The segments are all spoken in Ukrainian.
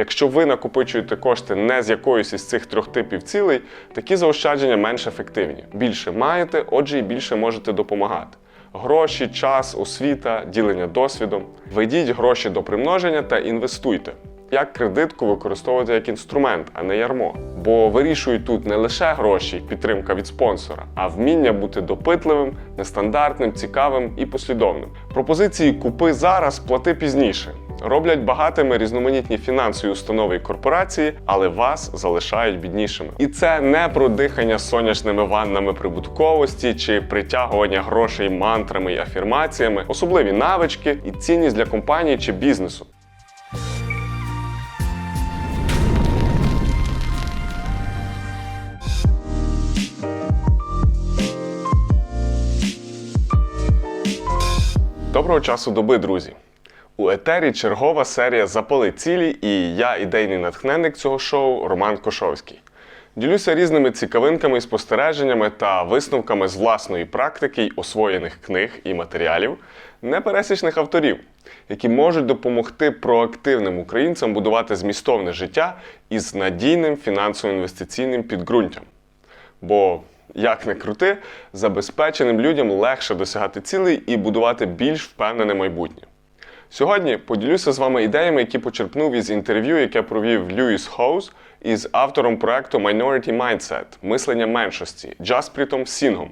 Якщо ви накопичуєте кошти не з якоюсь із цих трьох типів цілей, такі заощадження менш ефективні. Більше маєте, отже, і більше можете допомагати. Гроші, час, освіта, ділення досвідом. Ведіть гроші до примноження та інвестуйте. Як кредитку використовувати як інструмент, а не ярмо. Бо вирішують тут не лише гроші підтримка від спонсора, а вміння бути допитливим, нестандартним, цікавим і послідовним. Пропозиції купи зараз, плати пізніше. Роблять багатими різноманітні фінансові установи і корпорації, але вас залишають біднішими. І це не про дихання сонячними ваннами прибутковості чи притягування грошей мантрами і афірмаціями, особливі навички і цінність для компанії чи бізнесу. Доброго часу доби, друзі! У етері чергова серія Запали цілі і я, ідейний натхненник цього шоу Роман Кошовський. Ділюся різними цікавинками і спостереженнями та висновками з власної практики й освоєних книг і матеріалів непересічних авторів, які можуть допомогти проактивним українцям будувати змістовне життя із надійним фінансово-інвестиційним підґрунтям. Бо, як не крути, забезпеченим людям легше досягати цілей і будувати більш впевнене майбутнє. Сьогодні поділюся з вами ідеями, які почерпнув із інтерв'ю, яке провів Льюіс Хоуз із автором проекту Minority Mindset мислення меншості Джаспрітом Сінгом.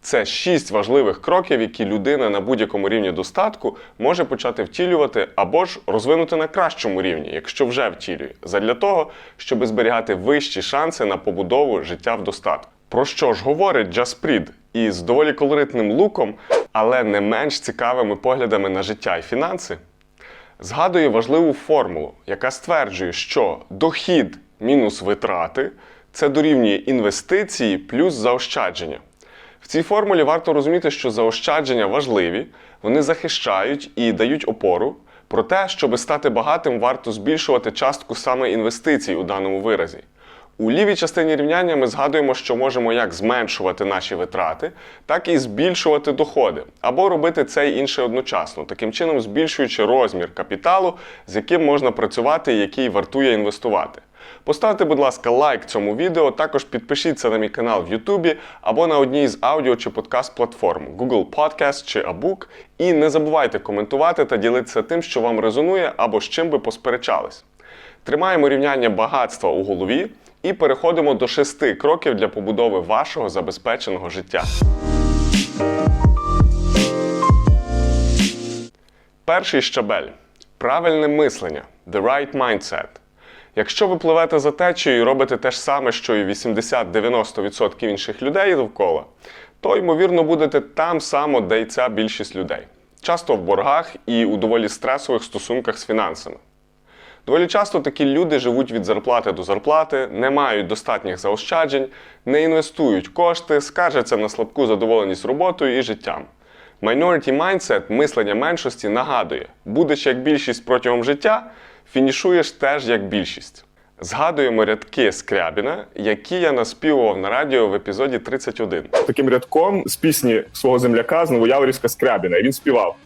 Це шість важливих кроків, які людина на будь-якому рівні достатку може почати втілювати або ж розвинути на кращому рівні, якщо вже втілює, задля того, щоб зберігати вищі шанси на побудову життя в достатку. Про що ж говорить Джаспрід із доволі колоритним луком, але не менш цікавими поглядами на життя і фінанси? Згадує важливу формулу, яка стверджує, що дохід мінус витрати це дорівнює інвестиції плюс заощадження. В цій формулі варто розуміти, що заощадження важливі, вони захищають і дають опору. Проте, щоб стати багатим, варто збільшувати частку саме інвестицій у даному виразі. У лівій частині рівняння ми згадуємо, що можемо як зменшувати наші витрати, так і збільшувати доходи, або робити це й інше одночасно, таким чином збільшуючи розмір капіталу, з яким можна працювати і який вартує інвестувати. Поставте, будь ласка, лайк цьому відео, також підпишіться на мій канал в Ютубі або на одній з аудіо чи подкаст платформ Google Podcast чи Abook. І не забувайте коментувати та ділитися тим, що вам резонує або з чим би посперечались. Тримаємо рівняння багатства у голові і переходимо до шести кроків для побудови вашого забезпеченого життя. Перший щабель правильне мислення the right mindset. Якщо ви пливете за течією і робите те ж саме, що і 80-90% інших людей довкола, то ймовірно будете там само, де й ця більшість людей. Часто в боргах і у доволі стресових стосунках з фінансами. Доволі часто такі люди живуть від зарплати до зарплати, не мають достатніх заощаджень, не інвестують кошти, скаржаться на слабку задоволеність роботою і життям. Minority Mindset, мислення меншості, нагадує, будеш як більшість протягом життя, фінішуєш теж як більшість. Згадуємо рядки Скрябіна, які я наспівував на радіо в епізоді 31. таким рядком з пісні свого земляка з Новояворівська Скрябіна. І він співав: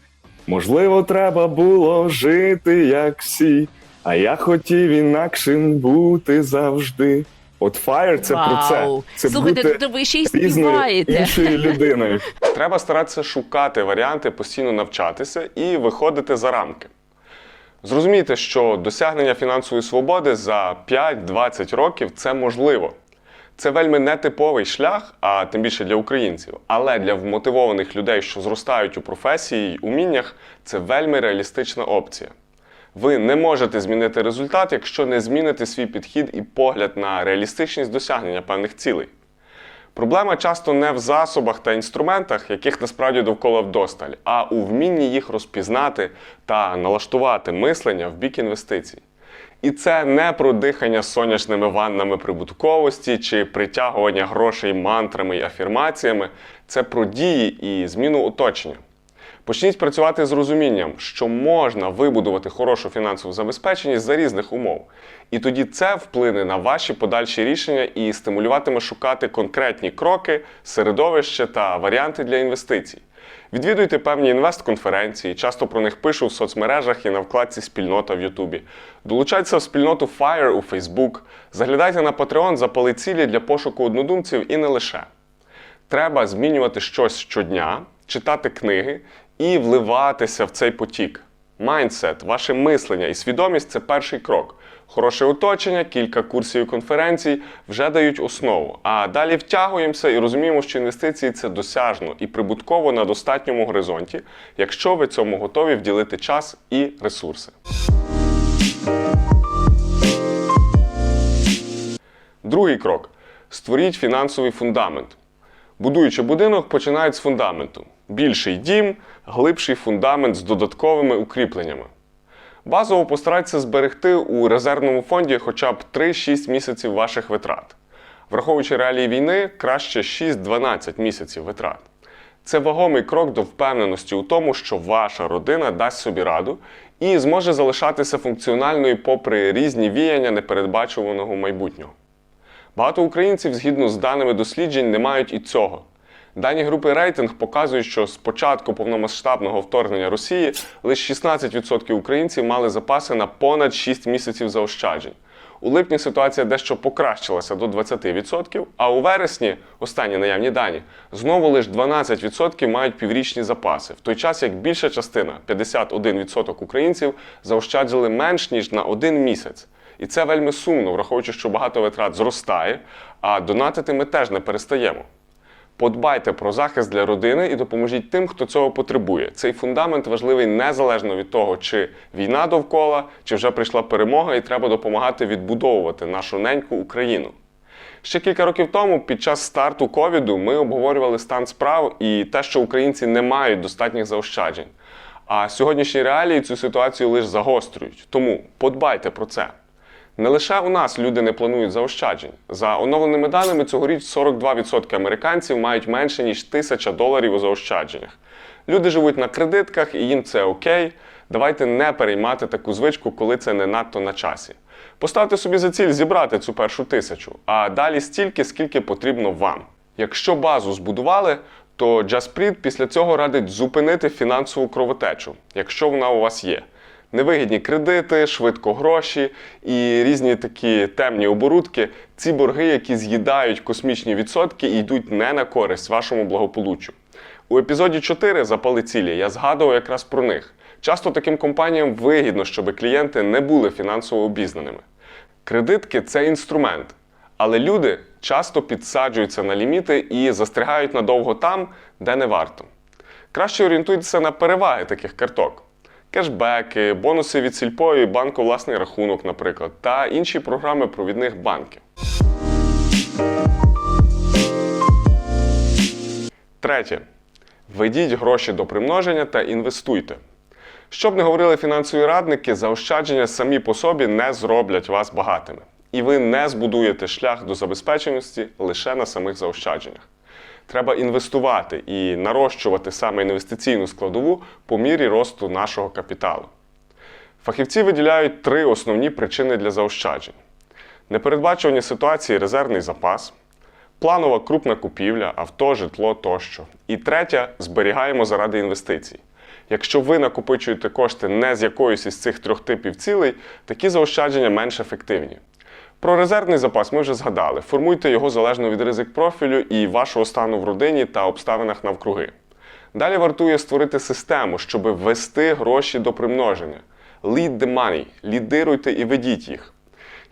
Можливо, треба було жити, як всі, а я хотів інакшим бути завжди. От Fire це про це. Це Слухайте, бути то ви ще й різною співаєте. іншою людиною. Треба старатися шукати варіанти, постійно навчатися і виходити за рамки. Зрозумійте, що досягнення фінансової свободи за 5-20 років це можливо. Це вельми нетиповий шлях, а тим більше для українців. Але для вмотивованих людей, що зростають у професії й уміннях, це вельми реалістична опція. Ви не можете змінити результат, якщо не зміните свій підхід і погляд на реалістичність досягнення певних цілей. Проблема часто не в засобах та інструментах, яких насправді довкола вдосталь, а у вмінні їх розпізнати та налаштувати мислення в бік інвестицій. І це не про дихання сонячними ваннами прибутковості чи притягування грошей мантрами і афірмаціями, це про дії і зміну оточення. Почніть працювати з розумінням, що можна вибудувати хорошу фінансову забезпеченість за різних умов. І тоді це вплине на ваші подальші рішення і стимулюватиме шукати конкретні кроки, середовище та варіанти для інвестицій. Відвідуйте певні інвест-конференції, часто про них пишу в соцмережах і на вкладці Спільнота в Ютубі. Долучайтеся в спільноту FIRE у Facebook, заглядайте на Patreon запали цілі для пошуку однодумців і не лише. Треба змінювати щось щодня, читати книги і вливатися в цей потік. Майндсет, ваше мислення і свідомість це перший крок. Хороше оточення, кілька курсів і конференцій вже дають основу. А далі втягуємося і розуміємо, що інвестиції це досяжно і прибутково на достатньому горизонті, якщо ви цьому готові вділити час і ресурси. Другий крок: створіть фінансовий фундамент. Будуючи будинок, починають з фундаменту. Більший дім, глибший фундамент з додатковими укріпленнями. Базово постарайтеся зберегти у резервному фонді хоча б 3-6 місяців ваших витрат. Враховуючи реалії війни, краще 6-12 місяців витрат. Це вагомий крок до впевненості у тому, що ваша родина дасть собі раду і зможе залишатися функціональною попри різні віяння непередбачуваного майбутнього. Багато українців, згідно з даними досліджень, не мають і цього. Дані групи рейтинг показують, що з початку повномасштабного вторгнення Росії лише 16% українців мали запаси на понад 6 місяців заощаджень. У липні ситуація дещо покращилася до 20%, а у вересні, останні наявні дані, знову лише 12% мають піврічні запаси, в той час як більша частина 51% українців заощаджили менш ніж на один місяць. І це вельми сумно, враховуючи, що багато витрат зростає, а донатити ми теж не перестаємо. Подбайте про захист для родини і допоможіть тим, хто цього потребує. Цей фундамент важливий незалежно від того, чи війна довкола, чи вже прийшла перемога, і треба допомагати відбудовувати нашу неньку Україну. Ще кілька років тому, під час старту ковіду, ми обговорювали стан справ і те, що українці не мають достатніх заощаджень. А сьогоднішні реалії цю ситуацію лише загострюють. Тому подбайте про це. Не лише у нас люди не планують заощаджень. За оновленими даними, цьогоріч 42% американців мають менше ніж 1000 доларів у заощадженнях. Люди живуть на кредитках і їм це окей. Давайте не переймати таку звичку, коли це не надто на часі. Поставте собі за ціль зібрати цю першу тисячу, а далі стільки, скільки потрібно вам. Якщо базу збудували, то Джаспріт після цього радить зупинити фінансову кровотечу, якщо вона у вас є невигідні кредити, швидко гроші і різні такі темні оборудки. Ці борги, які з'їдають космічні відсотки і йдуть не на користь вашому благополуччю. У епізоді 4 запали цілі я згадував якраз про них. Часто таким компаніям вигідно, щоб клієнти не були фінансово обізнаними. Кредитки це інструмент, але люди часто підсаджуються на ліміти і застрягають надовго там, де не варто. Краще орієнтуйтеся на переваги таких карток кешбеки, бонуси від сільпо і банку власний рахунок, наприклад, та інші програми провідних банків. Третє. Введіть гроші до примноження та інвестуйте. Щоб не говорили фінансові радники, заощадження самі по собі не зроблять вас багатими. І ви не збудуєте шлях до забезпеченості лише на самих заощадженнях. Треба інвестувати і нарощувати саме інвестиційну складову по мірі росту нашого капіталу. Фахівці виділяють три основні причини для заощаджень: непередбачувані ситуації резервний запас, планова крупна купівля, авто, житло тощо. І третя зберігаємо заради інвестицій. Якщо ви накопичуєте кошти не з якоїсь із цих трьох типів цілей, такі заощадження менш ефективні. Про резервний запас ми вже згадали. Формуйте його залежно від ризик профілю і вашого стану в родині та обставинах навкруги. Далі вартує створити систему, щоб ввести гроші до примноження. Lead the money, лідируйте і ведіть їх.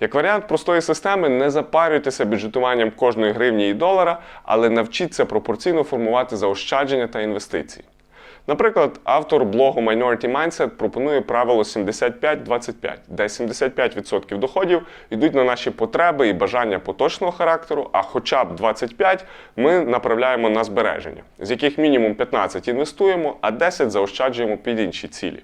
Як варіант простої системи, не запарюйтеся бюджетуванням кожної гривні і долара, але навчіться пропорційно формувати заощадження та інвестиції. Наприклад, автор блогу Minority Mindset пропонує правило 75-25, де 75% доходів йдуть на наші потреби і бажання поточного характеру, а хоча б 25% ми направляємо на збереження, з яких мінімум 15 інвестуємо, а 10 заощаджуємо під інші цілі.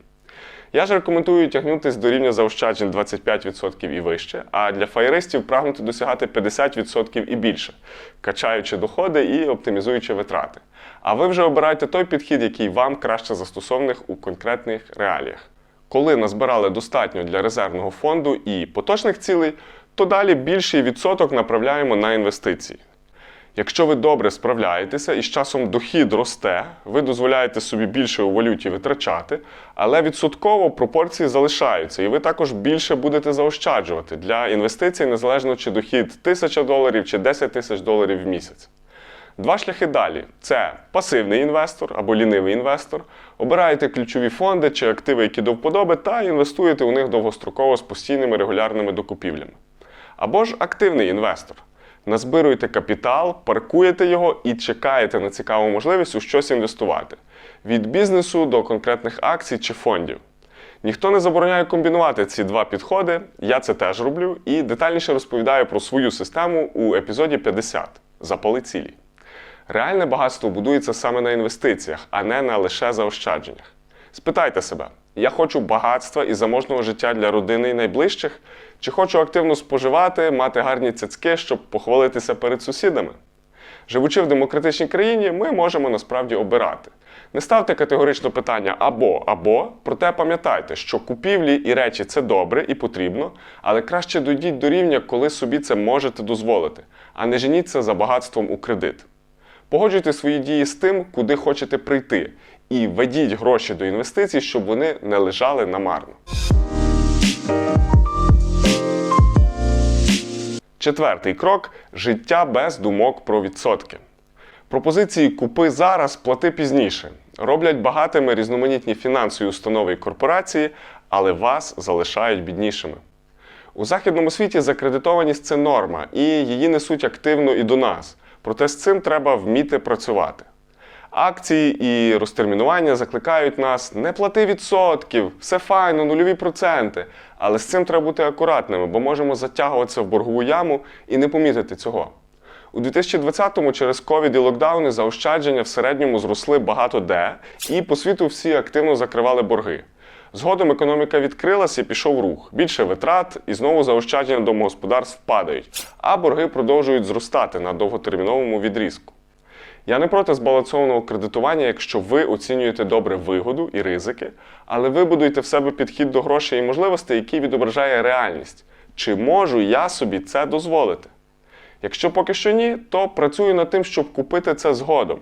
Я ж рекомендую тягнутися до рівня заощаджень 25% і вище, а для фаєристів прагнути досягати 50% і більше, качаючи доходи і оптимізуючи витрати. А ви вже обирайте той підхід, який вам краще застосований у конкретних реаліях. Коли назбирали достатньо для резервного фонду і поточних цілей, то далі більший відсоток направляємо на інвестиції. Якщо ви добре справляєтеся і з часом дохід росте, ви дозволяєте собі більше у валюті витрачати, але відсотково пропорції залишаються, і ви також більше будете заощаджувати для інвестицій, незалежно чи дохід 1000 доларів чи 10 тисяч доларів в місяць. Два шляхи далі: це пасивний інвестор або лінивий інвестор. Обираєте ключові фонди чи активи, які до вподоби, та інвестуєте у них довгостроково з постійними регулярними докупівлями. Або ж активний інвестор. Назбируєте капітал, паркуєте його і чекаєте на цікаву можливість у щось інвестувати. Від бізнесу до конкретних акцій чи фондів. Ніхто не забороняє комбінувати ці два підходи. Я це теж роблю і детальніше розповідаю про свою систему у епізоді 50 Запали цілі. Реальне багатство будується саме на інвестиціях, а не на лише заощадженнях. Спитайте себе: я хочу багатства і заможного життя для родини і найближчих, чи хочу активно споживати, мати гарні цяцьки, щоб похвалитися перед сусідами? Живучи в демократичній країні, ми можемо насправді обирати. Не ставте категорично питання або або, проте пам'ятайте, що купівлі і речі це добре і потрібно, але краще дойдіть до рівня, коли собі це можете дозволити, а не женіться за багатством у кредит. Погоджуйте свої дії з тим, куди хочете прийти, і ведіть гроші до інвестицій, щоб вони не лежали намарно. Четвертий крок життя без думок про відсотки. Пропозиції купи зараз, плати пізніше. Роблять багатими різноманітні фінансові установи і корпорації, але вас залишають біднішими. У західному світі закредитованість це норма, і її несуть активно і до нас. Проте з цим треба вміти працювати. Акції і розтермінування закликають нас не плати відсотків, все файно, нульові проценти. Але з цим треба бути акуратними, бо можемо затягуватися в боргову яму і не помітити цього. У 2020-му через ковід і локдауни заощадження в середньому зросли багато де, і по світу всі активно закривали борги. Згодом економіка відкрилася і пішов рух. Більше витрат, і знову заощадження домогосподарств падають, а борги продовжують зростати на довготерміновому відрізку. Я не проти збалансованого кредитування, якщо ви оцінюєте добре вигоду і ризики, але ви будуєте в себе підхід до грошей і можливостей, який відображає реальність. Чи можу я собі це дозволити? Якщо поки що ні, то працюю над тим, щоб купити це згодом.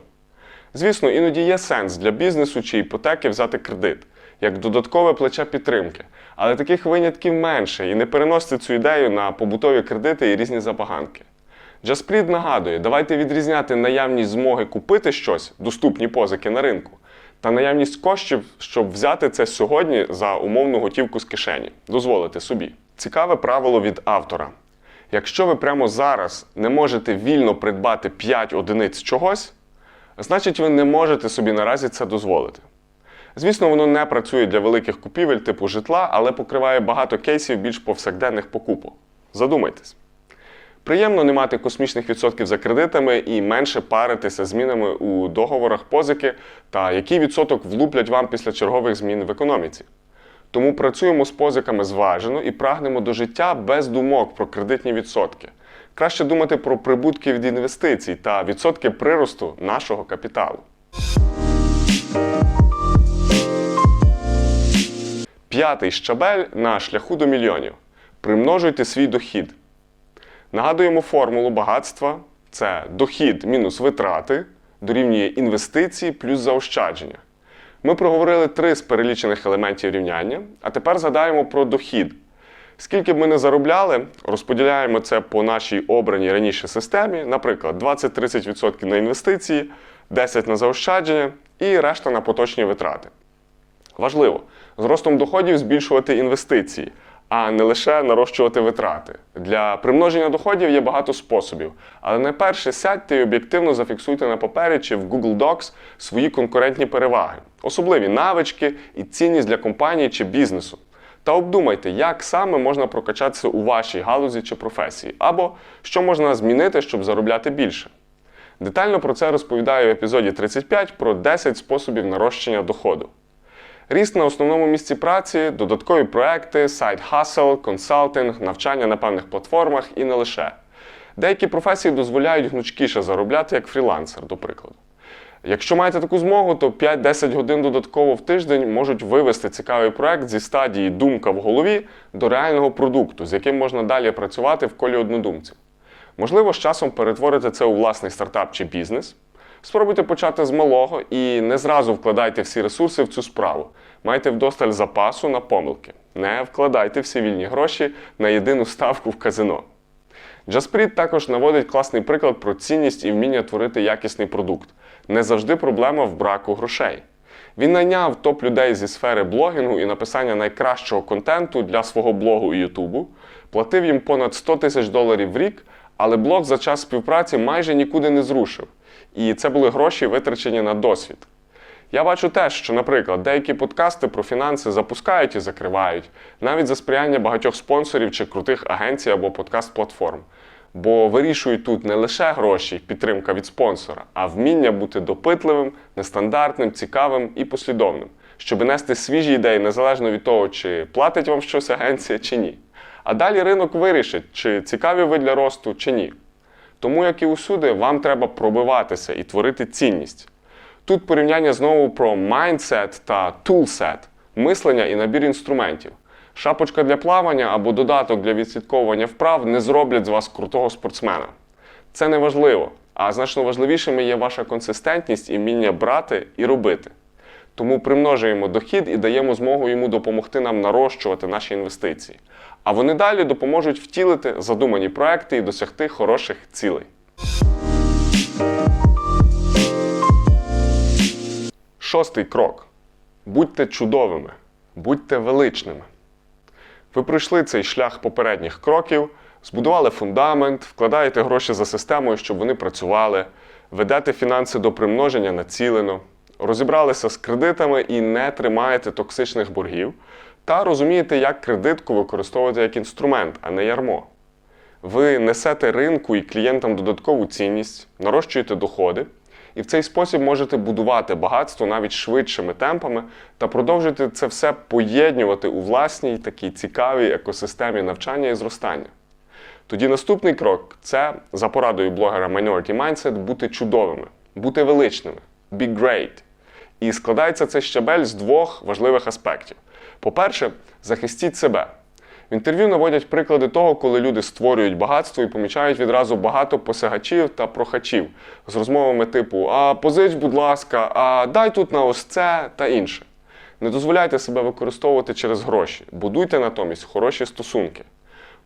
Звісно, іноді є сенс для бізнесу чи іпотеки взяти кредит, як додаткове плече підтримки, але таких винятків менше і не переносьте цю ідею на побутові кредити і різні забаганки. Jaspreet нагадує, давайте відрізняти наявність змоги купити щось, доступні позики на ринку, та наявність коштів, щоб взяти це сьогодні за умовну готівку з кишені, дозволити собі. Цікаве правило від автора. Якщо ви прямо зараз не можете вільно придбати 5 одиниць чогось, значить ви не можете собі наразі це дозволити. Звісно, воно не працює для великих купівель типу житла, але покриває багато кейсів більш повсякденних покупок. Задумайтесь. Приємно не мати космічних відсотків за кредитами і менше паритися змінами у договорах позики та який відсоток влуплять вам після чергових змін в економіці. Тому працюємо з позиками зважено і прагнемо до життя без думок про кредитні відсотки. Краще думати про прибутки від інвестицій та відсотки приросту нашого капіталу. П'ятий щабель на шляху до мільйонів. Примножуйте свій дохід. Нагадуємо формулу багатства: це дохід мінус витрати дорівнює інвестиції плюс заощадження. Ми проговорили три з перелічених елементів рівняння, а тепер згадаємо про дохід. Скільки б ми не заробляли, розподіляємо це по нашій обраній раніше системі, наприклад, 20-30% на інвестиції, 10% на заощадження і решта на поточні витрати. Важливо, з ростом доходів збільшувати інвестиції, а не лише нарощувати витрати. Для примноження доходів є багато способів, але найперше сядьте і об'єктивно зафіксуйте на папері чи в Google Docs свої конкурентні переваги, особливі навички і цінність для компанії чи бізнесу. Та обдумайте, як саме можна прокачатися у вашій галузі чи професії, або що можна змінити, щоб заробляти більше. Детально про це розповідаю в епізоді 35 про 10 способів нарощення доходу. Ріст на основному місці праці, додаткові проекти, сайт хасл, консалтинг, навчання на певних платформах і не лише. Деякі професії дозволяють гнучкіше заробляти як фрілансер, до прикладу. Якщо маєте таку змогу, то 5-10 годин додатково в тиждень можуть вивести цікавий проект зі стадії думка в голові до реального продукту, з яким можна далі працювати в колі однодумців. Можливо, з часом перетворите це у власний стартап чи бізнес. Спробуйте почати з малого і не зразу вкладайте всі ресурси в цю справу. Майте вдосталь запасу на помилки. Не вкладайте всі вільні гроші на єдину ставку в казино. Джаспріт також наводить класний приклад про цінність і вміння творити якісний продукт. Не завжди проблема в браку грошей. Він найняв топ людей зі сфери блогінгу і написання найкращого контенту для свого блогу і Ютубу, платив їм понад 100 тисяч доларів в рік, але блог за час співпраці майже нікуди не зрушив. І це були гроші, витрачені на досвід. Я бачу теж, що, наприклад, деякі подкасти про фінанси запускають і закривають, навіть за сприяння багатьох спонсорів чи крутих агенцій або подкаст-платформ. Бо вирішують тут не лише гроші, підтримка від спонсора, а вміння бути допитливим, нестандартним, цікавим і послідовним, щоб нести свіжі ідеї незалежно від того, чи платить вам щось агенція чи ні. А далі ринок вирішить, чи цікаві ви для росту, чи ні. Тому, як і усюди, вам треба пробиватися і творити цінність. Тут порівняння знову про mindset та toolset – мислення і набір інструментів. Шапочка для плавання або додаток для відслідковування вправ не зроблять з вас крутого спортсмена. Це не важливо, а значно важливішими є ваша консистентність і вміння брати і робити. Тому примножуємо дохід і даємо змогу йому допомогти нам нарощувати наші інвестиції. А вони далі допоможуть втілити задумані проекти і досягти хороших цілей. Шостий крок. Будьте чудовими, будьте величними. Ви пройшли цей шлях попередніх кроків, збудували фундамент, вкладаєте гроші за системою, щоб вони працювали, ведете фінанси до примноження націлено, розібралися з кредитами і не тримаєте токсичних боргів, та розумієте, як кредитку використовувати як інструмент, а не ярмо. Ви несете ринку і клієнтам додаткову цінність, нарощуєте доходи, і в цей спосіб можете будувати багатство навіть швидшими темпами та продовжуєте це все поєднувати у власній такій цікавій екосистемі навчання і зростання. Тоді наступний крок це за порадою блогера Minority Mindset бути чудовими, бути величними, be great. І складається цей щабель з двох важливих аспектів. По-перше, захистіть себе. В інтерв'ю наводять приклади того, коли люди створюють багатство і помічають відразу багато посягачів та прохачів з розмовами типу А позич, будь ласка, а дай тут на ось це та інше. Не дозволяйте себе використовувати через гроші, будуйте натомість хороші стосунки.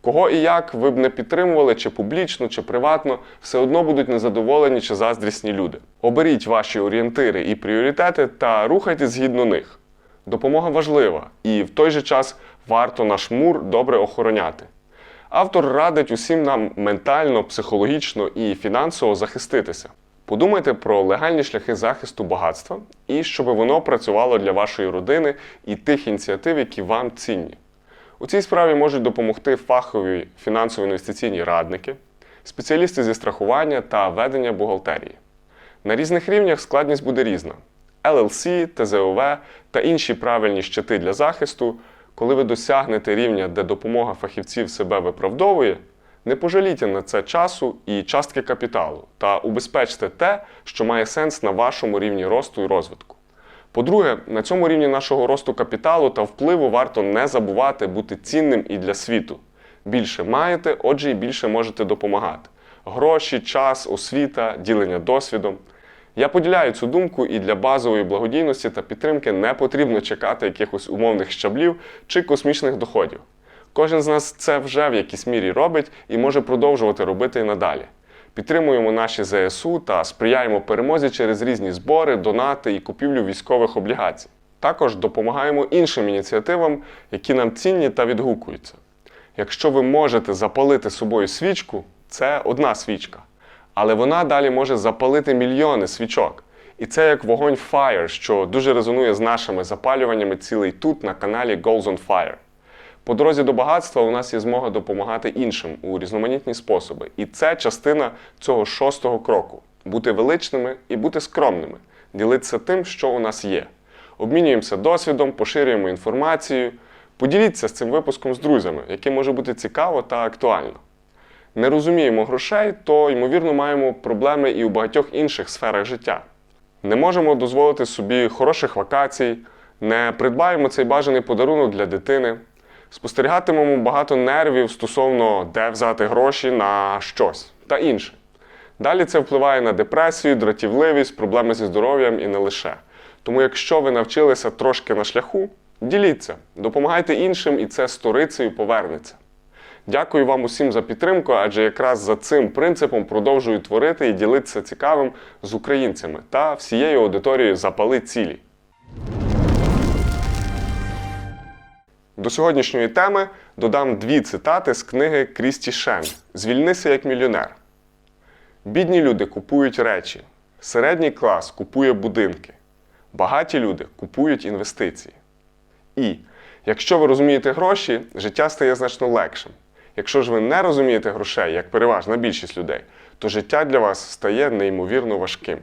Кого і як ви б не підтримували, чи публічно, чи приватно, все одно будуть незадоволені чи заздрісні люди. Оберіть ваші орієнтири і пріоритети та рухайтесь згідно них. Допомога важлива, і в той же час варто наш мур добре охороняти. Автор радить усім нам ментально, психологічно і фінансово захиститися. Подумайте про легальні шляхи захисту багатства і щоб воно працювало для вашої родини і тих ініціатив, які вам цінні. У цій справі можуть допомогти фахові фінансово-інвестиційні радники, спеціалісти зі страхування та ведення бухгалтерії. На різних рівнях складність буде різна. LLC, ТЗОВ та інші правильні щити для захисту, коли ви досягнете рівня, де допомога фахівців себе виправдовує, не пожалійте на це часу і частки капіталу та убезпечте те, що має сенс на вашому рівні росту і розвитку. По-друге, на цьому рівні нашого росту капіталу та впливу варто не забувати бути цінним і для світу. Більше маєте, отже, і більше можете допомагати. Гроші, час, освіта, ділення досвідом. Я поділяю цю думку, і для базової благодійності та підтримки не потрібно чекати якихось умовних щаблів чи космічних доходів. Кожен з нас це вже в якійсь мірі робить і може продовжувати робити і надалі. Підтримуємо наші ЗСУ та сприяємо перемозі через різні збори, донати і купівлю військових облігацій. Також допомагаємо іншим ініціативам, які нам цінні та відгукуються. Якщо ви можете запалити собою свічку, це одна свічка. Але вона далі може запалити мільйони свічок. І це як вогонь Fire, що дуже резонує з нашими запалюваннями цілий тут на каналі Goals on Fire. По дорозі до багатства у нас є змога допомагати іншим у різноманітні способи. І це частина цього шостого кроку бути величними і бути скромними, ділитися тим, що у нас є. Обмінюємося досвідом, поширюємо інформацію. Поділіться з цим випуском з друзями, яким може бути цікаво та актуально. Не розуміємо грошей, то, ймовірно, маємо проблеми і у багатьох інших сферах життя. Не можемо дозволити собі хороших вакацій, не придбаємо цей бажаний подарунок для дитини, спостерігатимемо багато нервів стосовно де взяти гроші на щось. та інше. Далі це впливає на депресію, дратівливість, проблеми зі здоров'ям і не лише. Тому, якщо ви навчилися трошки на шляху, діліться, допомагайте іншим, і це сторицею повернеться. Дякую вам усім за підтримку, адже якраз за цим принципом продовжую творити і ділитися цікавим з українцями та всією аудиторією запали цілі. До сьогоднішньої теми додам дві цитати з книги Крісті Шен Звільнися як мільйонер. Бідні люди купують речі, середній клас купує будинки, багаті люди купують інвестиції. І якщо ви розумієте гроші, життя стає значно легшим. Якщо ж ви не розумієте грошей, як переважна більшість людей, то життя для вас стає неймовірно важким.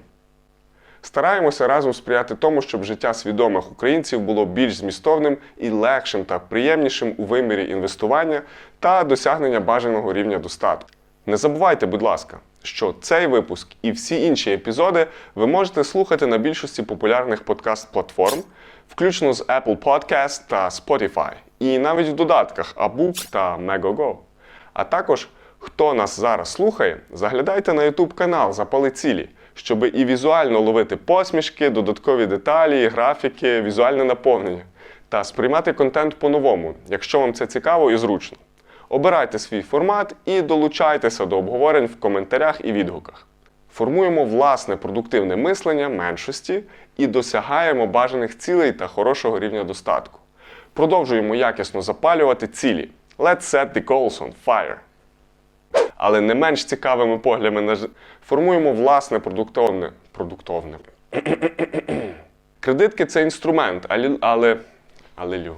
Стараємося разом сприяти тому, щоб життя свідомих українців було більш змістовним і легшим та приємнішим у вимірі інвестування та досягнення бажаного рівня достатку. Не забувайте, будь ласка, що цей випуск і всі інші епізоди ви можете слухати на більшості популярних подкаст-платформ, включно з Apple Podcast та Spotify, і навіть в додатках Abook та Megogo. А також, хто нас зараз слухає, заглядайте на YouTube канал Запали цілі, щоб і візуально ловити посмішки, додаткові деталі, графіки, візуальне наповнення та сприймати контент по-новому, якщо вам це цікаво і зручно. Обирайте свій формат і долучайтеся до обговорень в коментарях і відгуках. Формуємо власне продуктивне мислення меншості і досягаємо бажаних цілей та хорошого рівня достатку. Продовжуємо якісно запалювати цілі. Let's set the goals on fire. Але не менш цікавими поглядами на формуємо власне продуктовне. продуктовне. Кредитки це інструмент, але, але, але.